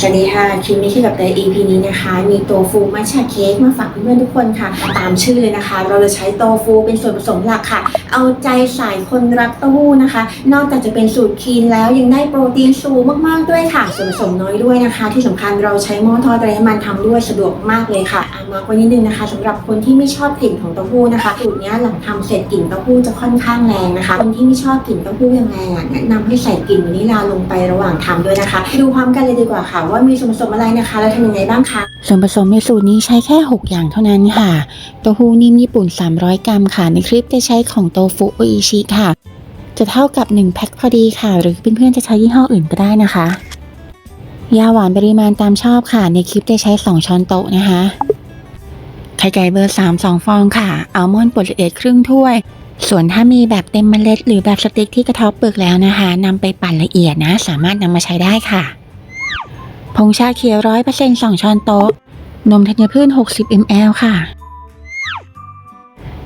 สวัสดีค่ะคลิปนี้ที่กับเตย EP นี้นะคะ มีโตฟูมัชชาเค้กมาฝากเพื่อนๆทุกคนค่ะ ตามชื่อเลยนะคะ เราจะใช้โตฟูเป็นส่วนผสมหลักค่ะเอาใจสายคนรักเต้าหู้นะคะ นอกจากจะเป็นสูตรคีนแล้วยังได้โปรตีนสูงมากๆด้วยค่ะส่วนผสมน้อยด้วยนะคะ ที่สำคัญเราใช้หม้อทอดไร้น้ำมันทำด้วยสะดวกมากเลยค่ะอะมาไว้นิดนึงนะคะสำหรับคนที่ไม่ชอบกลิ่นของเต้าหู้นะคะสูตรนี้หลังทำเสร็จกลิ่นเต้าหู้จะค่อนข้างแรงนะคะ คนที่ไม่ชอบกลิ่นเต้าหู้แรงๆอะแนะนำให้ใส่กลิ่นวานิลาลงไประหว่างทำด้วยนะคะ ดูพร้อมกันเลยดีกว่าค่ะ ว่ามีส่วนผสมอะไรนะคะแล้วทำยังไงบ้างคะส่วนผสมในสูตรนี้ใช้แค่ 6 อย่างเท่านั้นค่ะเต้าหู้นิ่มญี่ปุ่น 300 กรัมค่ะในคลิปจะใช้ของโตฟุโออิชิค่ะ จะเท่ากับ 1 แพ็คพอดีค่ะ หรือเพื่อนๆจะใช้ยี่ห้ออื่นก็ได้นะคะ ยาหวานปริมาณตามชอบค่ะ ในคลิปได้ใช้ 2 ช้อนโต๊ะนะคะ ไข่ไก่เบอร์ 3 2 ฟองค่ะ อัลมอนด์บดละเอียดครึ่งถ้วย ส่วนถ้ามีแบบเต็มเมล็ด หรือแบบสติ๊กที่กระเทบเปลือกแล้วนะคะนำไปปั่นละเอียดนะ สามารถนำมาใช้ได้ค่ะ ผงชาเขียวร้อยเปอร์เซ็นต์สองช้อนโต๊ะ นมธัญพืช 60 ml ค่ะ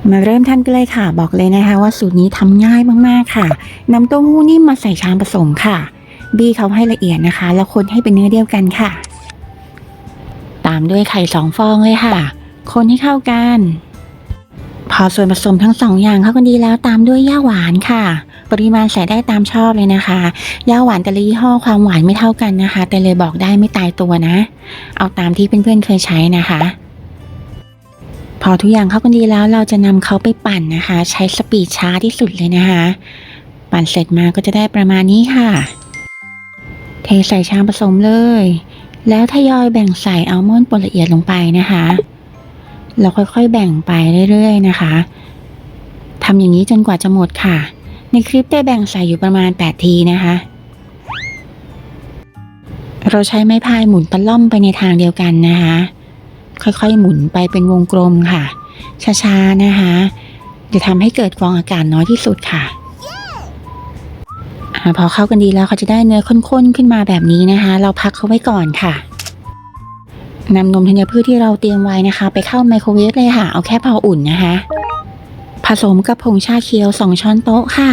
มาเริ่มทำกันเลยค่ะ บอกเลยนะคะ ว่าสูตรนี้ทำง่ายมากๆค่ะนำเต้าหู้นิ่มมาใส่ชามผสมค่ะ บี้เขาให้ละเอียดนะคะ แล้วคนให้เป็นเนื้อเดียวกันค่ะ ตามด้วยไข่สองฟองเลยค่ะ คนให้เข้ากัน พอส่วนผสมทั้งสองอย่างเข้ากันดีแล้วตามด้วยย่าหวานค่ะ ปริมาณใส่ได้ตามชอบเลยนะคะย่าหวานแต่ละยี่ห้อความหวานไม่เท่ากันนะคะ แต่เลยบอกได้ไม่ตายตัวนะ เอาตามที่เพื่อนๆเคยใช้นะคะ พอทุกอย่างเข้ากันดีแล้วเราจะนำเขาไปปั่นนะคะ ใช้สปีดช้าที่สุดเลยนะคะ ปั่นเสร็จมาก็จะได้ประมาณนี้ค่ะ เทใส่ชามผสมเลย แล้วทยอยแบ่งใส่อัลมอนด์ปนละเอียดลงไปนะคะ เราค่อยๆแบ่งไปเรื่อยๆนะคะทำอย่างนี้จนกว่าจะหมดค่ะ ในคลิปได้แบ่งใส่อยู่ประมาณ 8 ทีนะคะ เราใช้ไม้พายหมุนตะล่อมไปในทางเดียวกันนะคะ ค่อยๆ หมุนไปเป็นวงกลมค่ะ ช้าๆ นะคะ จะทำให้เกิดฟองอากาศน้อยที่สุดค่ะอพอเข้ากันดีแล้วเขาจะได้เนื้อข้นๆ ขึ้นมาแบบนี้นะคะ เราพักเขาไว้ก่อนค่ะนำนมธัญพืชที่เราเตรียมไว้นะคะ ไปเข้าไมโครเวฟเลยค่ะ เอาแค่พออุ่นนะคะ ผสมกับผงชาเขียว 2 ช้อนโต๊ะค่ะ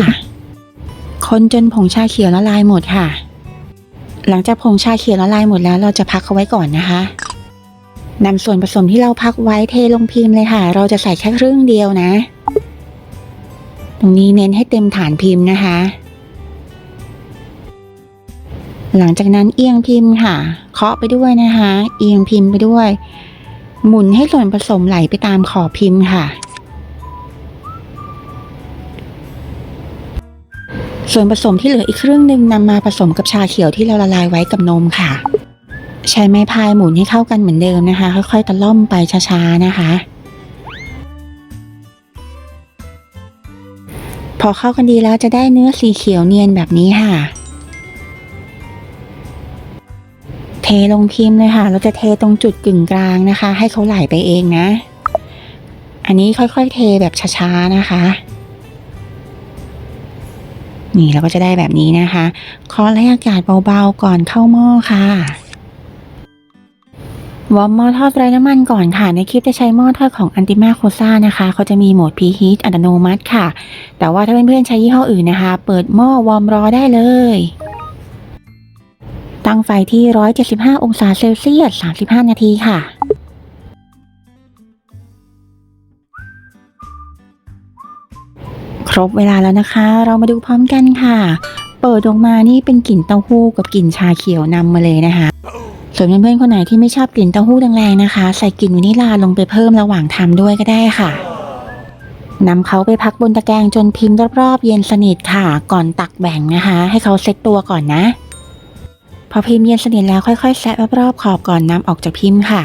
คนจนผงชาเขียวละลายหมดค่ะ หลังจากผงชาเขียวละลายหมดแล้วเราจะพักเขาไว้ก่อนนะคะ นำส่วนผสมที่เราพักไว้เทลงพิมพ์เลยค่ะ เราจะใส่แค่ครึ่งเดียวนะ ตรงนี้เน้นให้เต็มฐานพิมพ์นะคะ หลังจากนั้นเอียงพิมพ์ค่ะ เคาะไปด้วยนะคะ เอียงพิมพ์ไปด้วย หมุนให้ส่วนผสมไหลไปตามขอบพิมพ์ค่ะส่วนผสมที่เหลืออีกครึ่งหนึ่งนำมาผสมกับชาเขียวที่เราละลายไว้กับนมค่ะ ใช้ไม้พายหมุนให้เข้ากันเหมือนเดิมนะคะ ค่อยๆตะล่อมไปช้าๆนะคะ พอเข้ากันดีแล้วจะได้เนื้อสีเขียวเนียนแบบนี้ค่ะ เทลงพิมพ์เลยค่ะ เราจะเทตรงจุดกึ่งกลางนะคะ ให้เขาไหลไปเองนะ อันนี้ค่อยๆเทแบบช้าๆนะคะนี่เราก็จะได้แบบนี้นะคะเคาะให้อากาศเบาๆก่อนเข้าหม้อค่ะ วอร์มหม้อทอดไร้น้ำมันก่อนค่ะ ในคลิปจะใช้หม้อทอดของอันติมาโคซ่านะคะ เขาจะมีโหมด preheat อัตโนมัติค่ะ แต่ว่าถ้าเพื่อนๆใช้ยี่ห้ออื่นนะคะ เปิดหม้อวอร์มรอได้เลย ตั้งไฟที่ 175 องศาเซลเซียส 35 นาทีค่ะ ครบเวลาแล้วนะคะ เรามาดูพร้อมกันค่ะ เปิดออกมานี่เป็นกลิ่นเต้าหู้กับกลิ่นชาเขียวนำมาเลยนะคะ ส่วนเพื่อนๆคนไหนที่ไม่ชอบกลิ่นเต้าหู้แรงๆนะคะ ใส่กลิ่นวานิลลาลงไปเพิ่มระหว่างทำด้วยก็ได้ค่ะนำเขาไปพักบนตะแกรงจนพิมพ์รอบๆเย็นสนิทค่ะ ก่อนตักแบ่งนะคะ ให้เขาเซ็ตตัวก่อนนะ พอพิมพ์เย็นสนิทแล้วค่อยๆแซะรอบๆขอบก่อนนำออกจากพิมพ์ค่ะ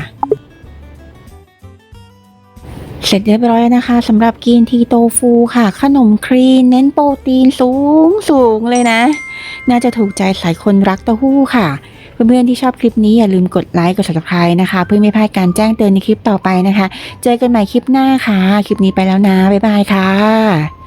เสร็จเรียบร้อยนะคะสำหรับกินทีโตฟูค่ะ ขนมครีนเน้นโปรตีนสูงสูงเลยนะ น่าจะถูกใจสายคนรักเต้าหู้ค่ะ เพื่อนๆที่ชอบคลิปนี้อย่าลืมกดไลค์กด subscribe นะคะ เพื่อไม่พลาดการแจ้งเตือนในคลิปต่อไปนะคะ เจอกันใหม่คลิปหน้าค่ะ คลิปนี้ไปแล้วนะ บ๊ายบายค่ะ